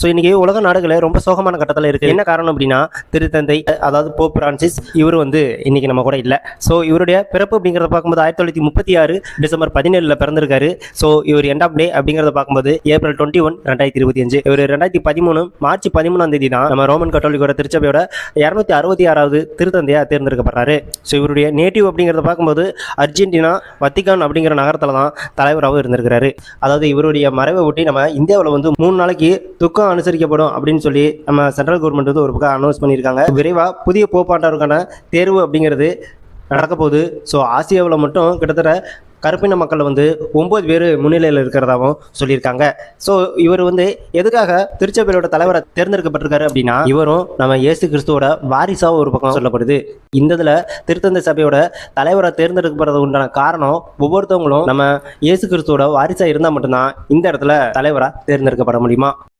So இன்னைக்கு உலக நாடுகளே ரொம்ப சோகமான கட்டத்தில் இருக்கு. என்ன காரணம் அப்படின்னா திருத்தந்தை அதாவது போப் பிரான்சிஸ் இவர் வந்து இன்னைக்கு நம்ம கூட இல்லை. ஸோ இவருடைய பிறப்பு அப்படிங்கிறத பார்க்கும்போது ஆயிரத்தி தொள்ளாயிரத்தி முப்பத்தி ஆறு டிசம்பர் பதினேழுல பிறந்திருக்காரு. ஸோ இவர் எண்ட் ஆஃப் டே அப்படிங்கிறத பார்க்கும்போது ஏப்ரல் டுவெண்ட்டி ஒன் ரெண்டாயிரத்தி இருபத்தி அஞ்சு. இவர் ரெண்டாயிரத்தி பதிமூணு மார்ச் பதிமூணாம் தேதி தான் நம்ம ரோமன் கத்தோலிக்கோட திருச்சபையோட இரநூத்தி அறுபத்தி ஆறாவது திருத்தந்தையா தேர்ந்தெடுக்கப்படுறாரு. ஸோ இவருடைய நேட்டிவ் அப்படிங்கிறத பார்க்கும்போது அர்ஜென்டினா வத்திகான் அப்படிங்கிற நகரத்தில் தான் தலைவராகவும் இருந்திருக்கிறாரு. அதாவது இவருடைய மறைவை ஒட்டி நம்ம இந்தியாவில் வந்து மூணு நாளைக்கு துக்கம் அனுசரிக்கப்படும் அப்படின்னு சொல்லி நம்ம சென்ட்ரல் கவர்மெண்ட் வந்து ஒரு பக்கம் அனௌன்ஸ் பண்ணியிருக்காங்க. விரைவாக புதிய போப்பாண்டவருக்கான தேர்வு அப்படிங்கிறது நடக்க போகுது. ஸோ ஆசியாவில் மட்டும் கிட்டத்தட்ட கருப்பின மக்கள் வந்து ஒம்பது பேர் முன்னிலையில் இருக்கிறதாகவும் சொல்லியிருக்காங்க. ஸோ இவர் வந்து எதுக்காக திருச்சபையோட தலைவரை தேர்ந்தெடுக்கப்பட்டிருக்காரு அப்படின்னா இவரும் நம்ம இயேசு கிறிஸ்துவோட வாரிசாக ஒரு பக்கம் சொல்லப்படுது. இந்த இதில் திருத்தந்தை சபையோட தலைவரை தேர்ந்தெடுக்கப்படுறது உண்டான காரணம் ஒவ்வொருத்தவங்களும் நம்ம இயேசு கிறிஸ்துவோட வாரிசாக இருந்தால் மட்டும்தான் இந்த இடத்துல தலைவராக தேர்ந்தெடுக்கப்பட முடியுமா?